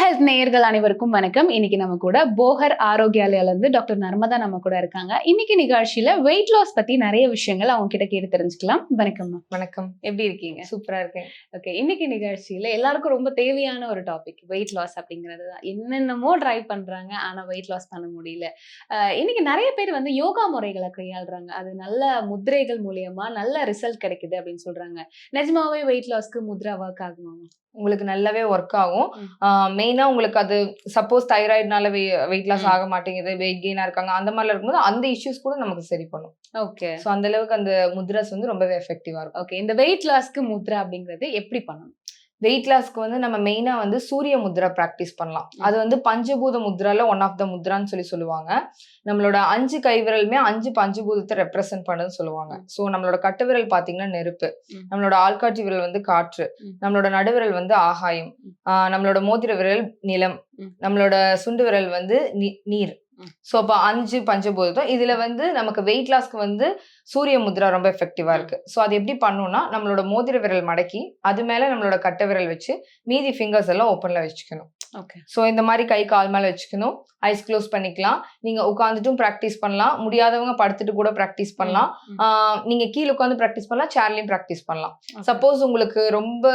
Health நேயர்கள் அனைவருக்கும் வணக்கம். இன்னைக்கு நம்ம கூட போகர் ஆரோக்கியாலயால இருந்து டாக்டர் நர்மதா நம்ம கூட இருக்காங்க. இன்னைக்கு நிகழ்ச்சியில வெயிட் லாஸ் பத்தி நிறைய விஷயங்கள் அவங்க கிட்ட கேட்டு தெரிஞ்சுக்கலாம். வணக்கம்மா வணக்கம். எப்படி இருக்கீங்க? சூப்பரா இருக்கேன். ஓகே இன்னைக்கு நிகழ்ச்சியில எல்லாருக்கும் ரொம்ப தேவையான ஒரு டாபிக் வெயிட் லாஸ் அப்படிங்கிறது தான். என்னென்னமோ ட்ரை பண்றாங்க ஆனா வெயிட் லாஸ் பண்ண முடியல. இன்னைக்கு நிறைய பேர் வந்து யோகா முறைகளை கையாளுறாங்க. அது நல்ல முத்திரைகள் மூலியமா நல்ல ரிசல்ட் கிடைக்குது அப்படின்னு சொல்றாங்க. நிஜமாவே வெயிட் லாஸ்க்கு முத்ரா ஒர்க் ஆகுமா உங்களுக்கு நல்லாவே ஒர்க் ஆகும். ம். மெயினா உங்களுக்கு அது சப்போஸ் தைராய்டுனால வெயிட் லாஸ். ஆக மாட்டேங்குது வெயிட் கெயினா இருக்காங்க அந்த மாதிரிலாம் இருக்கும்போது அந்த இஷ்யூஸ் கூட நமக்கு சரி பண்ணும். ஓகே ஸோ அந்த அளவுக்கு அந்த முத்ராஸ் வந்து ரொம்பவே எஃபெக்டிவா இருக்கும். ஓகே இந்த வெயிட் லாஸ்க்கு முத்ரா அப்படிங்கிறது எப்படி பண்ணணும்? வெயிட் லாஸ்க்கு வந்து நம்ம மெயினா வந்து சூரிய முத்ரா ப்ராக்டிஸ் பண்ணலாம். அது வந்து பஞ்சபூத முத்ரால ஒன் ஆஃப் த முத்ரான்னு சொல்லி சொல்லுவாங்க நம்மளோட அஞ்சு கைவிரலுமே அஞ்சு பஞ்சபூதத்தை ரெப்ரசென்ட் பண்ணுன்னு சொல்லுவாங்க. ஸோ நம்மளோட கட்டுவிரல் பாத்தீங்கன்னா நெருப்பு. நம்மளோட ஆள்காட்டி விரல் வந்து காற்று. நம்மளோட நடுவிரல் வந்து ஆகாயம் நம்மளோட மோதிர விரல் நிலம். நம்மளோட சுண்டு விரல் வந்து நி- நீர். ஸோ அப்போ அஞ்சு பஞ்சபூதம் இதுல வந்து நமக்கு வெயிட் லாஸ்க்கு வந்து சூரிய முத்ரா ரொம்ப எஃபெக்டிவா. இருக்கு. ஸோ அது எப்படி பண்ணணும்னா நம்மளோட மோதிர விரல் மடக்கி அது மேல நம்மளோட கட்டை விரல் வச்சு மீதி ஃபிங்கர்ஸ் எல்லாம் ஓப்பன்ல வச்சுக்கணும். ஓகே ஸோ இந்த மாதிரி கை கால் மேல வச்சுக்கணும். ஐஸ் க்ளோஸ் பண்ணிக்கலாம். நீங்க உட்காந்துட்டும் ப்ராக்டிஸ் பண்ணலாம். முடியாதவங்க படுத்துட்டு கூட ப்ராக்டிஸ் பண்ணலாம். நீங்க கீழே உட்காந்து ப்ராக்டிஸ் பண்ணலாம். சேர்லயும் ப்ராக்டிஸ் பண்ணலாம். சப்போஸ் உங்களுக்கு ரொம்ப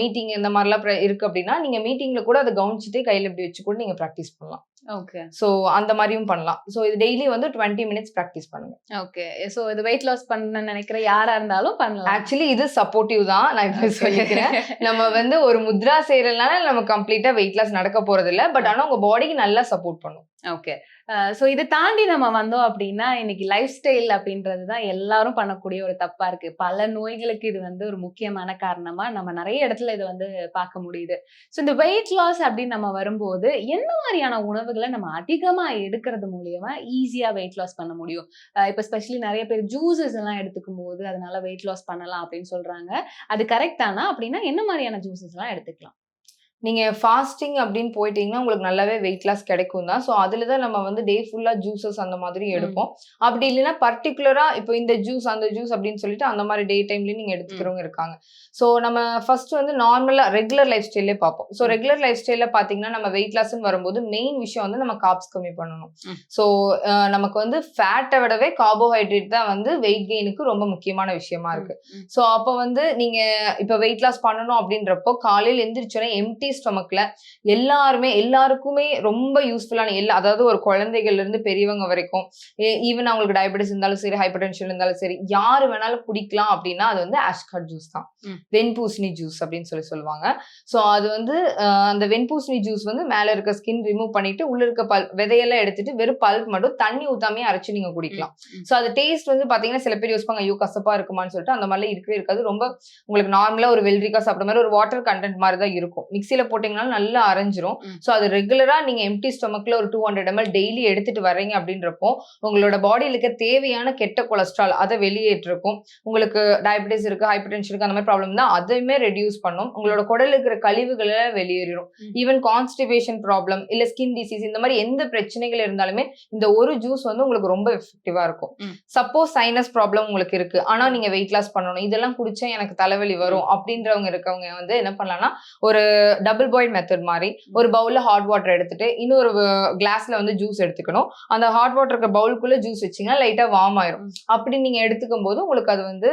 மீட்டிங் இந்த மாதிரிலாம் இருக்கு அப்படின்னா நீங்க மீட்டிங்ல கூட அதை கவனிச்சுட்டு கையில இப்படி வச்சு கூட நீங்க ப்ராக்டிஸ் பண்ணலாம். ஓகே ஸோ அந்த மாதிரியும் பண்ணலாம். ஸோ இது டெய்லி வந்து டுவெண்ட்டி மினிட்ஸ் ப்ராக்டிஸ் பண்ணுங்க. ஓகே சோ இது வெயிட் லாஸ் பண்ண நினைக்கிற யாரா இருந்தாலும் பண்ணலாம். ஆக்சுவலி இது சப்போர்ட்டிவ் தான். நான் இப்படி சொல்லிக்கிறேன். நம்ம வந்து ஒரு முத்ரா செய்யறதுனால நம்ம கம்ப்ளீட்டா வெயிட் லாஸ் நடக்க போறது இல்ல பட் ஆனா உங்க பாடிக்கு நல்லா சப்போர்ட் பண்ணும். ஓகே. ஸோ இதை தாண்டி நம்ம வந்தோம் அப்படின்னா இன்னைக்கு லைஃப் ஸ்டைல் அப்படின்றது தான் எல்லாரும் பண்ணக்கூடிய ஒரு தப்பா இருக்கு. பல நோய்களுக்கு இது வந்து ஒரு முக்கியமான காரணமா நம்ம நிறைய இடத்துல இதை வந்து பார்க்க முடியுது. ஸோ இந்த வெயிட் லாஸ் அப்படின்னு நம்ம வரும்போது என்ன மாதிரியான உணவுகளை நம்ம அதிகமா எடுக்கிறது மூலியமா ஈஸியா வெயிட் லாஸ் பண்ண முடியும்? இப்போ ஸ்பெஷலி நிறைய பேர் ஜூசஸ் எல்லாம் எடுத்துக்கும் போது அதனால வெயிட் லாஸ் பண்ணலாம் அப்படின்னு சொல்றாங்க. அது கரெக்டானா அப்படின்னா என்ன மாதிரியான ஜூசஸ் எல்லாம் எடுத்துக்கலாம்? நீங்க ஃபாஸ்டிங் அப்படின்னு போயிட்டீங்கன்னா உங்களுக்கு நல்லாவே வெயிட் லாஸ் கிடைக்கும் தான். ஸோ அதுல தான் நம்ம வந்து டே ஃபுல்லா ஜூசஸ் அந்த மாதிரி எடுப்போம். அப்படி இல்லைன்னா பர்டிகுலரா இப்போ இந்த ஜூஸ் அந்த ஜூஸ் அப்படின்னு சொல்லிட்டு அந்த மாதிரி டே டைம்லயும் நீங்க எடுத்துக்கிறவங்க இருக்காங்க. ஸோ நம்ம ஃபர்ஸ்ட் வந்து நார்மலா ரெகுலர் லைஃப் ஸ்டைலே பார்ப்போம். ஸோ. ரெகுலர் லைஃப் ஸ்டைல பாத்தீங்கன்னா நம்ம வெயிட் லாஸ்ன்னு வரும்போது மெயின் விஷயம் வந்து நம்ம காப்ஸ் கம்மி பண்ணணும். ஸோ நமக்கு வந்து ஃபேட்டை விடவே கார்போஹைட்ரேட் தான் வந்து வெயிட் கெயினுக்கு ரொம்ப முக்கியமான விஷயமா இருக்கு. ம், ஸோ அப்போ வந்து நீங்க இப்போ வெயிட் லாஸ் பண்ணணும் அப்படின்றப்போ காலையில் எந்திரிச்சோன்னே எம்டி ஸ்டொமக்ல எல்லாருமே எல்லாருக்குமே ரொம்ப யூஸ்ஃபுல்லான எல்லா அதாவது ஒரு குழந்தைகள்ல இருந்து பெரியவங்க வரைக்கும் ஈவன் அவங்களுக்கு டயபெட்டிஸ் இருந்தாலும் சரி ஹைப்பர் டென்ஷன் இருந்தாலும் சரி யாரு வேணாலும் குடிக்கலாம் அப்படின்னா அது வந்து ஆஷ்காட் ஜூஸ் தான். வெண்பூசணி ஜூஸ் அப்படின்னு சொல்லி சொல்லுவாங்க. ஸோ அது வந்து அந்த வெண்பூசணி ஜூஸ் வந்து மேல இருக்க ஸ்கின் ரிமூவ் பண்ணிட்டு உள்ள இருக்க பல் விதையெல்லாம் எடுத்துட்டு வெறும் பல்ப் மட்டும் தண்ணி ஊத்தாமே அரைச்சு நீங்க குடிக்கலாம். ஸோ அது டேஸ்ட் வந்து பாத்தீங்கன்னா சில பேர் யோசிப்பாங்க ஐயோ கசப்பா இருக்குமான்னு சொல்லிட்டு அந்த மாதிரிலாம் இருக்கவே இருக்காது. ரொம்ப உங்களுக்கு நார்மலா ஒரு வெள்ளரிக்காய் சாப்பிட்ட மாதிரி ஒரு வாட்டர் கண்டென்ட் மாதிரி தான் இருக்கும். மிக்சியில போட்டீங்கனாலும் நல்லா அரைஞ்சிரும். ஸோ அது ரெகுலரா நீங்க எம்டி ஸ்டொமக்ல ஒரு டூ ஹண்ட்ரட் எம்எல் டெய்லி எடுத்துட்டு வர்றீங்க அப்படின்றப்போ உங்களோட பாடியில இருக்க தேவையான கெட்ட கொலஸ்ட்ரால் அதை வெளியேற்றிருக்கும். உங்களுக்கு டயபெட்டிஸ் இருக்கு ஹைப்பர் டென்ஷன் இருக்கு அந்த மாதிரி ப்ராப்ளம் தான் அதையுமே ரெடியூஸ் பண்ணும். உங்களோட குடல்ல இருக்கிற கழிவுகளை வெளியேறிடும். ஈவன் கான்ஸ்டிபேஷன் ப்ராப்ளம் இல்ல ஸ்கின் டிசீஸ் இந்த மாதிரி எந்த பிரச்சனைகள் இருந்தாலுமே இந்த ஒரு ஜூஸ் வந்து உங்களுக்கு ரொம்ப எஃபெக்டிவா இருக்கும். சப்போஸ் சைனஸ் ப்ராப்ளம் உங்களுக்கு இருக்கு. ஆனா நீங்க வெயிட் லாஸ் பண்ணணும். இதெல்லாம் குடிச்சா எனக்கு தலைவலி வரும் அப்படின்றவங்க இருக்கவங்க வந்து என்ன பண்ணலாம்னா ஒரு டபுள் பாயில் மெத்தட் மாதிரி ஒரு பவுல்ல ஹாட் வாட்டர் எடுத்துட்டு இன்னொரு கிளாஸ்ல வந்து ஜூஸ் எடுத்துக்கணும். அந்த ஹாட் வாட்டர் இருக்க பவுலுக்குள்ள ஜூஸ் வச்சிங்கன்னா லைட்டா வார்ம் ஆயிரும். அப்படி நீங்க எடுத்துக்கும் போது உங்களுக்கு அது வந்து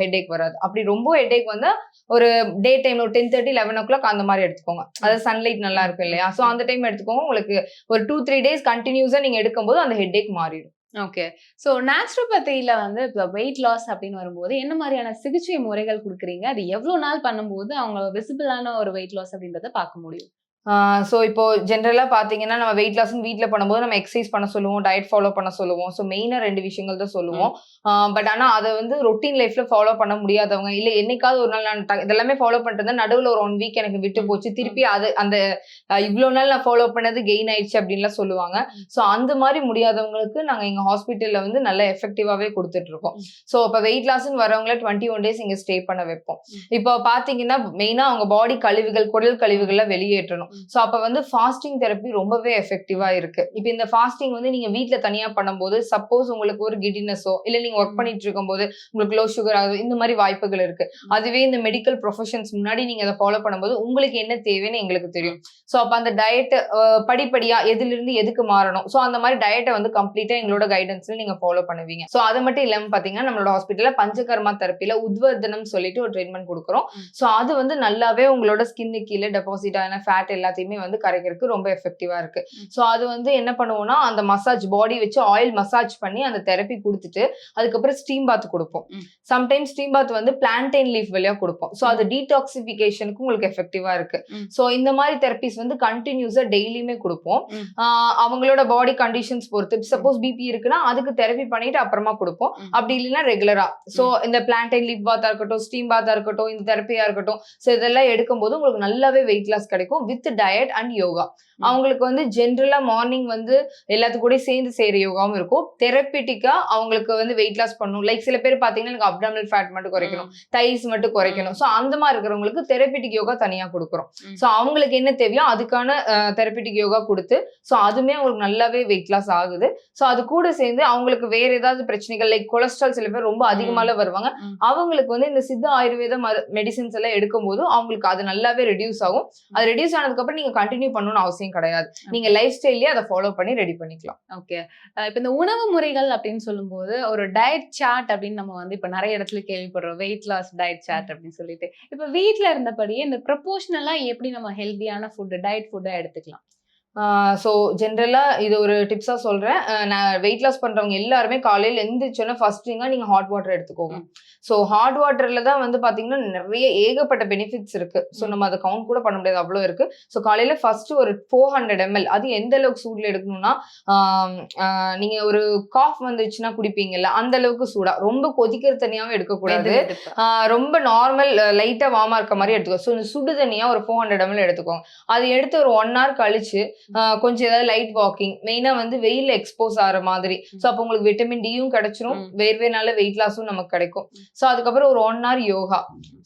ஹெட் ஏக் வராது. அப்படி ரொம்ப ஹெட்ஏக் வந்து ஒரு டே டைம்ல ஒரு ten thirty eleven o'clock அந்த மாதிரி எடுத்துக்கோங்க. அதாவது சன்லைட் நல்லா இருக்கும் இல்லையா? ஸோ அந்த டைம் எடுத்துக்கோங்க. உங்களுக்கு ஒரு டூ த்ரீ டேஸ் கண்டினியூஸா நீங்க எடுக்கும்போது அந்த ஹெட்ஏக் மாறிடும். ஓகே. ஸோ நேச்சுரோபதியில் வந்து இப்போ வெயிட் லாஸ் அப்படின்னு வரும்போது என்ன மாதிரியான சிகிச்சை முறைகள் கொடுக்குறீங்க? அது எவ்வளோ நாள் பண்ணும்போது அவங்க விசிபிளான ஒரு வெயிட் லாஸ் அப்படின்றத பார்க்க முடியும். ஸோ இப்போ ஜென்ரலா பாத்தீங்கன்னா நம்ம வெயிட் லாஸ் வீட்ல பண்ணும்போது நம்ம எக்ஸசைஸ் பண்ண சொல்லுவோம் டயட் ஃபாலோ பண்ண சொல்லுவோம். ஸோ மெயினா ரெண்டு விஷயங்கள் தான் சொல்லுவோம். பட் ஆனா அதை வந்து ரொட்டீன் லைஃப்ல ஃபாலோ பண்ண முடியாதவங்க இல்ல என்னைக்காவது ஒரு நாள் நான் இதெல்லாமே ஃபாலோ பண்ணிட்டு நடுவுல ஒரு ஒன் வீக் எனக்கு விட்டு. போச்சு. திருப்பி அது அந்த அஹ், இவ்வளவு நாள் நான் ஃபாலோ பண்ணது கெயின் ஆயிடுச்சு அப்படின்லாம் சொல்லுவாங்க. ஸோ அந்த மாதிரி முடியாதவங்களுக்கு நாங்க எங்க ஹாஸ்பிட்டல்ல வந்து நல்ல எஃபெக்டிவாவே கொடுத்துட்டு இருக்கோம் ம். ஸோ இப்போ வெயிட் லாஸ்ன்னு வரவங்கள டுவெண்ட்டி ஒன் டேஸ் இங்க ஸ்டே பண்ண வைப்போம். இப்போ பாத்தீங்கன்னா மெயினா அவங்க பாடி கழிவுகள் குடல் கழிவுகள்லாம் வெளியேற்றணும். ஸோ அப்ப வந்து ஃபாஸ்டிங் தெரப்பி ரொம்பவே எஃபெக்டிவா இருக்கு. இப்போ இந்த ஃபாஸ்டிங் வந்து நீங்க வீட்ல தனியா பண்ணும்போது சப்போஸ் உங்களுக்கு ஒரு கிடினஸோ இல்ல நீங்க ஒர்க். பண்ணிட்டு இருக்கும்போது உங்களுக்கு லோ சுகர் ஆகுது இந்த மாதிரி வாய்ப்புகள் இருக்கு. அதுவே இந்த மெடிக்கல் ப்ரொஃபஷன்ஸ் முன்னாடி நீங்க அதை ஃபாலோ பண்ணும்போது உங்களுக்கு என்ன தேவைன்னு எங்களுக்கு தெரியும். ஸோ அப்ப அந்த டயட் படிப்படியா எதுல இருந்து எதுக்கு மாறணும்? ஸோ அந்த மாதிரி டயட்டை வந்து கம்ப்ளீட்டா எங்களோட கைடன்ஸ்ல நீங்க ஃபாலோ பண்ணுவீங்க. ஸோ அது மட்டும் இல்லாம பாத்தீங்கன்னா நம்மளோட ஹாஸ்பிட்டல்ல பஞ்சகர்மா தெரப்பில உத்வர்தனம் சொல்லிட்டு ஒரு ட்ரீட்மெண்ட் கொடுக்குறோம். ஸோ அது வந்து நல்லாவே உங்களோட ஸ்கின்னு கீழே டெபாசிட் ஆன ஃபேட் எல்லாத்தையுமே வந்து கரைக்கிறதுக்கு ரொம்ப எஃபெக்டிவா இருக்கு. ஸோ அது வந்து என்ன பண்ணுவோம்னா அந்த மசாஜ் பாடி வச்சு ஆயில் மசாஜ் பண்ணி அந்த தெரப்பி கொடுத்துட்டு அதுக்கப்புறம் ஸ்டீம் பாத் கொடுப்போம். சம்டைம்ஸ் ஸ்டீம் பாத் வந்து பிளான்டைன் லீஃப் வழியா கொடுப்போம். ஸோ அது டீடாக்சிஃபிகேஷனுக்கு உங்களுக்கு எஃபெக்டிவா இருக்கு. ஸோ இந்த மாதிரி தெரப்பிஸ் வந்து கண்டினியூஸா டெய்லியுமே கொடுப்போம். அவங்களோட பாடி கண்டிஷன்ஸ் பொறுத்து. சப்போஸ் பிபி இருக்குன்னா அதுக்கு தெரப்பி பண்ணிட்டு அப்புறமா கொடுப்போம். அப்படி இல்லைன்னா ரெகுலரா ஸோ இந்த பிளான்டைன் லீஃப் பாத்தா இருக்கட்டும் ஸ்டீம் பாத்தா இருக்கட்டும் இந்த தெரப்பியா இருக்கட்டும். ஸோ இதெல்லாம் எடுக்கும்போது உங்களுக்கு நல்லாவே வெயிட் லாஸ் கிடைக்கும். வித் டயட் அண்ட் யோகா அவங்களுக்கு வந்து ஜென்ரலா மார்னிங் வந்து எல்லாத்து கூட சேர்ந்து செய்யற யோகாவும் இருக்கும். தெரப்பிட்டிக்கா அவங்களுக்கு வந்து வெயிட் லாஸ் பண்ணணும் லைக் சில பேர் பாத்தீங்கன்னா எனக்கு அப்டாமல் ஃபேட் மட்டும் குறைக்கணும். தைஸ் மட்டும் குறைக்கணும். ஸோ அந்த மாதிரி இருக்கிறவங்களுக்கு தெரப்பிட்டிக் யோகா தனியா கொடுக்குறோம். ஸோ அவங்களுக்கு என்ன தேவையோ அதுக்கான தெரப்பிட்டிக் யோகா கொடுத்து ஸோ அதுவுமே அவங்களுக்கு நல்லாவே வெயிட் லாஸ் ஆகுது. ஸோ அது கூட சேர்ந்து அவங்களுக்கு வேற ஏதாவது பிரச்சனைகள் லைக் கொலஸ்ட்ரால் சில பேர் ரொம்ப அதிகமால வருவாங்க. அவங்களுக்கு வந்து இந்த சித்த ஆயுர்வேத மெடிசின்ஸ் எல்லாம் எடுக்கும்போது அவங்களுக்கு அது நல்லாவே ரெடியூஸ் ஆகும். அது ரெடியூஸ் ஆனதுக்கு அப்புறம் நீங்க கண்டினியூ பண்ணணும்னு அவசியம் கிடையாது. நீங்க லைஃப் ஸ்டைல்லயே அதை ஃபாலோ பண்ணி ரெடி பண்ணிக்கலாம். ஓகே இப்போ இந்த உணவு முறைகள் அப்படின்னு சொல்லும்போது ஒரு டயட் சார்ட் அப்படின்னு நம்ம வந்து இப்போ நிறைய இடத்துல கேள்விப்படுறோம். வெயிட் லாஸ் டயட் சார்ட் அப்படின்னு சொல்லிட்டு. இப்போ வீட்ல இருந்தபடியே இந்த ப்ரொபோஷனலா எப்படி நம்ம ஹெல்தியான ஃபுட் டயட் ஃபுட்டா எடுத்துக்கலாம்? ஸோ ஜென்ரலாக இது ஒரு டிப்ஸாக சொல்கிறேன் நான் வெயிட் லாஸ் பண்ணுறவங்க எல்லாருமே காலையில் எந்திரிச்சோன்னே ஃபர்ஸ்ட் திங்காக நீங்கள் ஹாட் வாட்டர் எடுத்துக்கோங்க. ஸோ ஹாட் வாட்டரில் தான் வந்து பார்த்தீங்கன்னா நிறைய ஏகப்பட்ட பெனிஃபிட்ஸ் இருக்குது ஸோ நம்ம அதை கவுண்ட் கூட பண்ண முடியாது. அவ்வளோ இருக்குது ஸோ காலையில் ஃபர்ஸ்ட் ஒரு ஃபோர் ஹண்ட்ரட் எம்எல் அது எந்த அளவுக்கு சூடில் எடுக்கணும்னா நீங்கள் ஒரு காஃப் வந்துச்சுன்னா குடிப்பீங்கல்ல அந்த அளவுக்கு சூடா. ரொம்ப கொதிக்கிற தனியாகவும் எடுக்கக்கூடாது. ரொம்ப நார்மல் லைட்டாக வார்மாக இருக்க மாதிரி எடுத்துக்கோ. ஸோ சுடு தண்ணியாக ஒரு ஃபோர் ஹண்ட்ரட் எம்எல் எடுத்துக்கோங்க. அது எடுத்து ஒரு ஒன் ஹவர் கழிச்சு கொஞ்சம் ஏதாவது லைட் வாக்கிங் மெயினாக வந்து வெயில் எக்ஸ்போஸ் ஆகிற மாதிரி. ஸோ அப்போ உங்களுக்கு விட்டமின் டியும் கிடைச்சிரும். வேர்வேனால வெயிட் லாஸும் நமக்கு கிடைக்கும். ஸோ அதுக்கப்புறம் ஒரு ஒன் ஹவர் யோகா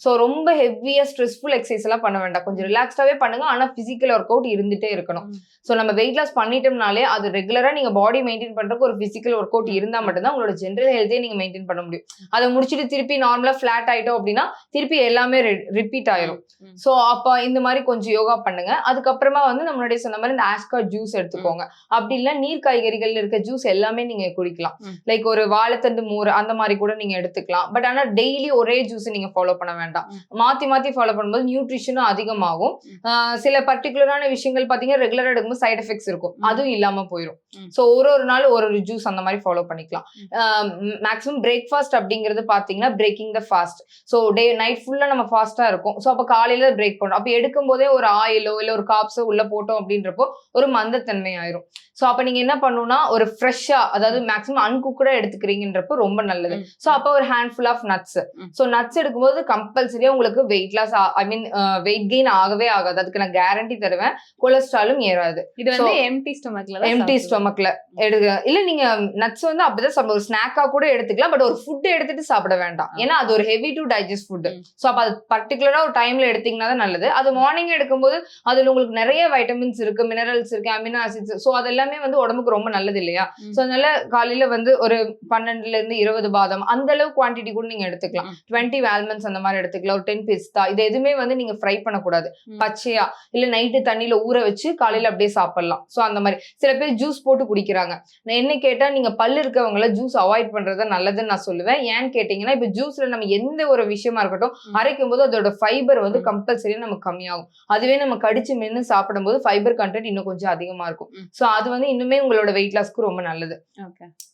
ஸோ ரொம்ப ஹெவியாக ஸ்ட்ரெஸ்ஃபுல் எக்ஸசைஸ் எல்லாம் பண்ண வேண்டாம். கொஞ்சம் ரிலாக்ஸ்டாகவே பண்ணுங்க. ஆனால் ஃபிசிக்கல் ஒர்க் அவுட் இருந்துட்டே இருக்கணும். ஸோ நம்ம வெயிட் லாஸ் பண்ணிட்டோம்னாலே அது ரெகுலராக நீங்கள் பாடி மெயின்டைன் பண்ணுறதுக்கு ஒரு ஃபிசிக்கல் ஒர்க் அவுட் இருந்தால் மட்டும்தான் உங்களோட ஜென்ரல் ஹெல்த்தே நீங்கள் மெயின்டைன் பண்ண முடியும். அதை முடிச்சுட்டு திருப்பி நார்மலாக ஃப்ளாட் ஆயிட்டோம் அப்படின்னா திருப்பி எல்லாமே ரிப்பீட் ஆயிரும். ஸோ அப்போ இந்த மாதிரி கொஞ்சம் யோகா பண்ணுங்க. அதுக்கப்புறமா வந்து நம்ம முன்னாடி சொன்ன மாதிரி இந்த ஆஸ்கா ஜூஸ் எடுத்துக்கோங்க அப்படி இல்லை நீர் காய்கறிகள் இருக்க ஜூஸ் எல்லாமே நீங்க குடிக்கலாம். லைக் ஒரு வாழைத்தண்டு மோர் அந்த மாதிரி கூட நீங்க எடுத்துக்கலாம். பட் ஆனா டெய்லி ஒரே ஜூஸ் நீங்க ஃபாலோ பண்ண வேண்டாம். மாத்தி மாத்தி ஃபாலோ பண்ணும்போது நியூட்ரிஷனும் அதிகமாகும். சில பர்டிகுலரான விஷயங்கள் பாத்தீங்கன்னா ரெகுலரா எடுக்கும்போது சைடு எஃபெக்ட்ஸ் இருக்கும். அதுவும் இல்லாம போயிடும். ஸோ ஒரு ஒரு நாள் ஒரு ஒரு ஜூஸ் அந்த மாதிரி ஃபாலோ பண்ணிக்கலாம். மேக்ஸிமம் பிரேக்ஃபாஸ்ட் அப்படிங்கிறது பாத்தீங்கன்னா breaking the fast so day night ஃபுல்லா நம்ம ஃபாஸ்டா இருக்கும். ஸோ அப்போ காலையில பிரேக் பண்ணும். அப்போ எடுக்கும் போதே ஒரு ஆயிலோ இல்ல ஒரு காப்ஸோ உள்ள போட்டோம் அப்படின்றப்போ ஒரு மந்தத்தன்மை ஆயிரும். ஸோ அப்போ நீங்க என்ன பண்ணணும்னா ஒரு ஃப்ரெஷ்ஷா அதாவது மேக்ஸிமம் அன்குக்கடா எடுத்துக்கிறீங்கன்றப்போ ரொம்ப நல்லது. ஸோ அப்போ ஒரு handful of nuts. So nuts எடுக்கும்போது கம்பல்சரியா உங்களுக்கு weight loss I mean weight gain ஆகவே ஆகாது. அதுக்கு நான் கேரண்டி தருவேன். கொலஸ்ட்ராலும் ஏறாது. இது வந்து எம்டி ஸ்டொமக்ல எம்டி ஸ்டொமக்ல எடுக்க இல்ல நீங்க நட்ஸ் வந்து அப்படிதான் சாப்பிட ஒரு ஸ்நாக்கா கூட எடுத்துக்கலாம் பட் ஒரு ஃபுட் எடுத்துட்டு சாப்பிட வேண்டாம். ஏன்னா அது ஒரு heavy to digest food. So அப்ப அது பர்டிகுலரா ஒரு டைம்ல எடுத்தீங்கன்னா தான் நல்லது. அது மார்னிங் எடுக்கும்போது அதுல உங்களுக்கு நிறைய வைட்டமின்ஸ் இருக்கு மினரல்ஸ் இருக்கு அமினோ ஆசிட்ஸ் ஸோ அது எல்லாமே வந்து உடம்புக்கு ரொம்ப நல்லது இல்லையா. ஸோ அதனால காலையில வந்து ஒரு பன்னெண்டுல இருந்து இருபது பாதம் அந்த அளவு குவான்டிட்டி கூட நீங்க எடுத்துக்கலாம். டுவெண்ட்டி வேல்மன்ஸ் அந்த மாதிரி எடுத்துக்கலாம் ஒரு டென் பிஸ்தா இது எதுவுமே வந்து நீங்க ஃப்ரை பண்ணக்கூடாது. பச்சையா இல்ல நைட்டு தண்ணியில ஊற வச்சு காலையில அப்படியே சாப்பிடலாம் ஸோ அந்த மாதிரி சில பேர் ஜூஸ் போட்டு குடிக்கிறாங்க நான் என்ன கேட்டா நீங்க பல்லு இருக்கவங்கள ஜூஸ் அவாய்ட் பண்றது நல்லதுன்னு நான் சொல்லுவேன் ஏன்னு கேட்டீங்கன்னா இப்ப ஜூஸ்ல நம்ம எந்த ஒரு விஷயமா இருக்கட்டும். அரைக்கும் போது அதோட ஃபைபர் வந்து ம். கம்பல்சரியா நமக்கு கம்மியாகும் அதுவே நம்ம கடிச்சு மென்னு சாப்பிடும்போது ஃபைபர் கண்டென்ட் இன்னும் கொஞ்சம் அதிகமா இருக்கும். ஸோ அது வந்து இன்னுமே உங்களோட வெயிட் லாஸ்க்கு ரொம்ப நல்லது.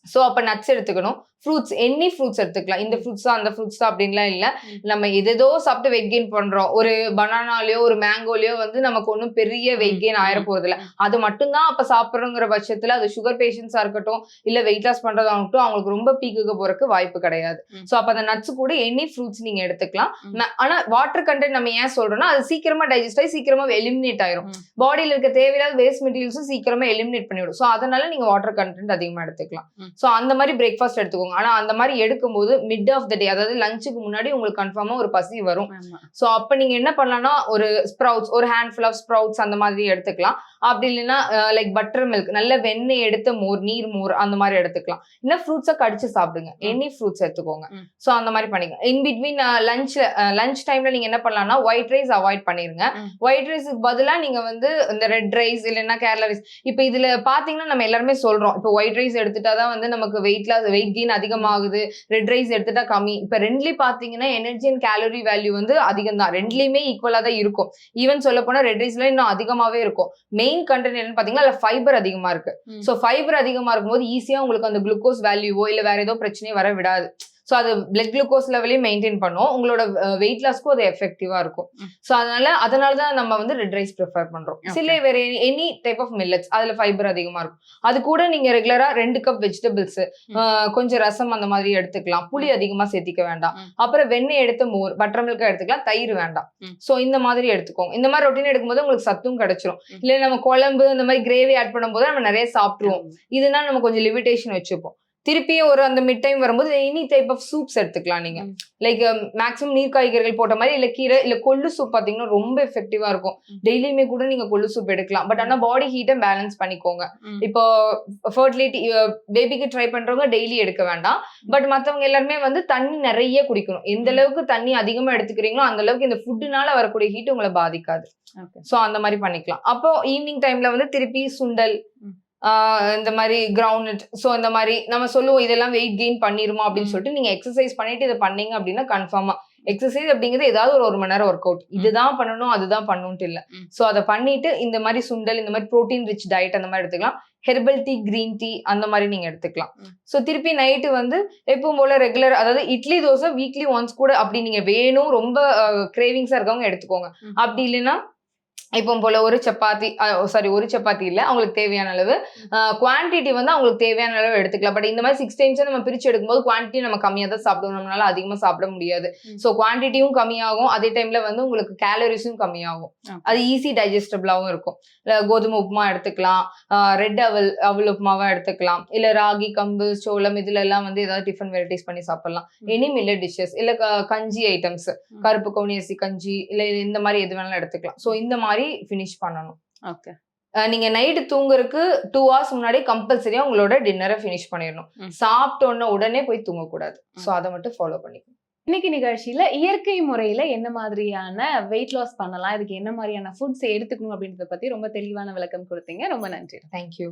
ஸோ அப்ப நட்ஸ் எடுத்துக்கணும். ஃப்ரூட்ஸ் எனி ஃப்ரூட்ஸ் எடுத்துக்கலாம். இந்த ஃப்ரூட்ஸ் தான் அந்த ஃப்ரூட்ஸ் தான் அப்படின்லாம் இல்ல. நம்ம எதேதோ சாப்பிட்டு வெயிட் கெயின் பண்றோம். ஒரு பனானாலயோ ஒரு மேங்கோலயோ வந்து நமக்கு ஒன்றும் பெரிய வெயிட் கெயின் ஆயிர போறது இல்ல. அது மட்டும்தான் அப்ப சாப்பிடுறோங்கிற பட்சத்துல அது சுகர் பேஷண்ட்ஸா இருக்கட்டும் இல்ல வெயிட் லாஸ் பண்றதாகட்டும் அவங்களுக்கு ரொம்ப பீக்குக்கு போறதுக்கு வாய்ப்பு கிடையாது. ஸோ அப்ப அந்த நட்ஸ் கூட எனி ஃப்ரூட்ஸ் நீங்க எடுத்துக்கலாம். ம். ம- ஆனா வாட்டர் கண்டென்ட் நம்ம ஏன் சொல்றோம்னா அது சீக்கிரமா டைஜஸ்ட் ஆகி சீக்கிரமா எலிமினேட் ஆயிரும். பாடியில இருக்க தேவையில்லாத வேஸ்ட் மெட்டீரியல்ஸும் சீக்கிரமா எலிமினேட் பண்ணிவிடும். ஸோ அதனால நீங்க வாட்டர் கண்டென்ட் அதிகமா எடுத்துக்கலாம். ஸோ அந்த மாதிரி பிரேக்ஃபாஸ்ட் எடுத்துக்கோங்க. ஆனா அந்த மாதிரி எடுக்கும்போது மிட் ஆஃப் த டே அதாவது லஞ்சுக்கு முன்னாடி உங்களுக்கு கன்ஃபார்மா ஒரு பசி வரும். ஸோ அப்போ நீங்க என்ன பண்ணலாம்னா ஒரு ஸ்ப்ரவுட்ஸ் ஒரு ஹேண்ட்ஃபுல் ஆஃப் ஸ்ப்ரவுட்ஸ் அந்த மாதிரி எடுத்துக்கலாம். அப்படி இல்லைன்னா லைக் பட்டர் மில்க் நல்ல வெண்ணெய் எடுத்த மோர் நீர் மோர் அந்த மாதிரி எடுத்துக்கலாம். இல்லை ஃப்ரூட்ஸை கடிச்சு சாப்பிடுங்க. எனி ஃப்ரூட்ஸ் எடுத்துக்கோங்க. ஸோ அந்த மாதிரி பண்ணிக்கலாம் இன் பிட்வீன் லஞ்ச் லஞ்ச் டைம்ல நீங்க என்ன பண்ணலாம்னா ஒயிட் ரைஸ் அவாய்ட் பண்ணிருங்க. ஒயிட் ரைஸுக்கு பதிலா நீங்க வந்து இந்த ரெட் ரைஸ் இல்லைன்னா கேரளா ரைஸ் இப்போ இதுல பாத்தீங்கன்னா நம்ம எல்லாருமே சொல்றோம். இப்போ ஒயிட் ரைஸ் எடுத்துட்டா தான் வந்து நமக்கு வெயிட் லாஸ் வெயிட் கெயின் அதிகமாகுது. ரெட் ரைஸ் எடுத்துட்டா கம்மி. இப்போ ரெண்டுலயும் பாத்தீங்கன்னா எனர்ஜி அண்ட் கேலரி வேல்யூ வந்து அதிகம் தான் ரெண்டுலயுமே ஈக்குவலா தான் இருக்கும். ஈவன் சொல்ல போனா ரெட் ரைஸ்ல இன்னும் அதிகமாவே இருக்கும். மெயின் கண்டென்ட் என்னன்னு பாத்தீங்கன்னா அதுல ஃபைபர் அதிகமா இருக்கு. ஸோ ஃபைபர் அதிகமா இருக்கும்போது ஈஸியா உங்களுக்கு அந்த குளுக்கோஸ் வேல்யூவோ இல்ல வேற ஏதோ பிரச்சனையோ வர விடாது. ஸோ அது பிளட் குளுக்கோஸ் லெவலையும் மெயின்டைன் பண்ணும். உங்களோட வெயிட் லாஸ்க்கும் அது எஃபெக்டிவா இருக்கும். ஸோ அதனால அதனால தான் நம்ம வந்து ரெட் ரைஸ் ப்ரிஃபர் பண்றோம். சில வேற எனி டைப் ஆஃப் மில்லட்ஸ் அதுல ஃபைபர் அதிகமா இருக்கும். அது கூட நீங்க ரெகுலரா ரெண்டு கப் வெஜிடபிள்ஸ் கொஞ்சம் ரசம் அந்த மாதிரி எடுத்துக்கலாம். புளி அதிகமா சேர்த்திக்க வேண்டாம். அப்புறம் வெண்ணெய் எடுத்து மோர் பட்டர் மில்க் எடுத்துக்கலாம். தயிர் வேண்டாம். ஸோ இந்த மாதிரி எடுத்துக்கோங்க. இந்த மாதிரி ரொட்டீன் எடுக்கும்போது உங்களுக்கு சத்தும் கிடைச்சிரும். இல்ல நம்ம குழம்பு இந்த மாதிரி கிரேவி ஆட் பண்ணும்போது நம்ம நிறைய சாப்பிட்டுருவோம். இதுனா நம்ம கொஞ்சம் லிமிடேஷன் வச்சுப்போம். திருப்பியும் ஒரு அந்த மிட் டைம் வரும்போது எனி டைப் ஆஃப் சூப்ஸ் எடுத்துக்கலாம் நீங்க. லைக் மேக்ஸிமம் நீர் காய்கறிகள் போட்ட மாதிரி இல்ல கீரை இல்ல கொள்ளு சூப் பாத்தீங்கன்னா ரொம்ப எஃபெக்டிவா இருக்கும். டெய்லியுமே கூட நீங்க கொள்ளு சூப் எடுக்கலாம் பட் ஆனா பாடி ஹீட்டை பேலன்ஸ் பண்ணிக்கோங்க. இப்போ ஃபர்டிலிட்டி பேபிக்கு ட்ரை பண்றவங்க டெய்லி எடுக்க வேண்டாம் பட் மத்தவங்க எல்லாருமே வந்து தண்ணி நிறைய குடிக்கணும் எந்த. அளவுக்கு தண்ணி அதிகமா எடுத்துக்கிறீங்களோ அந்த அளவுக்கு இந்த ஃபுட்டுனால வரக்கூடிய ஹீட் உங்களை பாதிக்காது. ஸோ அந்த மாதிரி பண்ணிக்கலாம் அப்போ ஈவினிங் டைம்ல வந்து திருப்பி சுண்டல் இந்த மாதிரி கிரவுண்ட் ஸோ இந்த மாதிரி நம்ம சொல்லுவோம் இதெல்லாம் வெயிட் கெயின் பண்ணிருமா? அப்படின்னு. சொல்லிட்டு நீங்க எக்ஸசைஸ் பண்ணிட்டு இதை பண்ணீங்க அப்படின்னா கன்ஃபார்மா எக்ஸசைஸ் அப்படிங்கிறது ஏதாவது ஒரு ஒரு மணி நேரம் ஒர்க் அவுட் இதுதான் பண்ணணும் அதுதான் பண்ணணும்ட்டு இல்லை. ஸோ அதை பண்ணிட்டு இந்த மாதிரி சுண்டல் இந்த மாதிரி ப்ரோட்டீன் ரிச் டயட் அந்த மாதிரி எடுத்துக்கலாம். ஹெர்பல் டீ கிரீன் டீ அந்த மாதிரி நீங்க எடுத்துக்கலாம். ஸோ திருப்பி நைட்டு வந்து எப்பவும் போல ரெகுலர் அதாவது இட்லி தோசை வீக்லி ஒன்ஸ் கூட அப்படி நீங்க வேணும் ரொம்ப கிரேவிங்ஸா இருக்கவங்க எடுத்துக்கோங்க. அப்படி இல்லைன்னா இப்போ போல ஒரு சப்பாத்தி சாரி ஒரு சப்பாத்தி இல்லை. அவங்களுக்கு தேவையான அளவு. குவான்டிட்டி வந்து அவங்களுக்கு தேவையான அளவு எடுத்துக்கலாம். பட் இந்த மாதிரி சிக்ஸ் டைம்ஸ் நம்ம பிரிச்சு எடுக்கும்போது குவான்டிட்டி நம்ம கம்மியாக தான் சாப்பிடுவோம் நம்மளால அதிகமாக சாப்பிட முடியாது. ஸோ குவான்டிட்டியும் கம்மியாகும். அதே டைம்ல வந்து உங்களுக்கு கேலரிஸும் கம்மியாகும். அது ஈஸி டைஜஸ்டபிளாகவும் இருக்கும். இல்ல கோதுமை உப்புமா எடுத்துக்கலாம். ரெட் அவல் அவல் உப்புமாவா எடுத்துக்கலாம். இல்ல ராகி கம்பு சோளம் இதுல எல்லாம் வந்து ஏதாவது டிஃபன் வெரைட்டிஸ் பண்ணி சாப்பிடலாம். எனி மில்லட் டிஷ்ஷஸ் இல்ல கஞ்சி ஐட்டம்ஸ். கருப்பு கவுனி அரிசி கஞ்சி இல்ல இந்த மாதிரி எது வேணாலும் எடுத்துக்கலாம். ஸோ இந்த மாதிரி ஃபினிஷ் பண்ணணும். ஓகே நீங்க நைட்டு தூங்குறதுக்கு டூ ஹவர்ஸ் முன்னாடி கம்பல்சரியா உங்களோட டின்னரை ஃபினிஷ் பண்ணிடணும். சாப்பிட்டோன்ன உடனே போய் தூங்கக்கூடாது. ஸோ அதை மட்டும் ஃபாலோ பண்ணிக்கணும். இன்னைக்கு நிகழ்ச்சியில இயற்கை முறையில என்ன மாதிரியான வெயிட் லாஸ் பண்ணலாம் இதுக்கு என்ன மாதிரியான ஃபுட்ஸ் எடுத்துக்கணும் அப்படின்றத பத்தி ரொம்ப தெளிவான விளக்கம் கொடுத்தீங்க. ரொம்ப நன்றி. தேங்க்யூ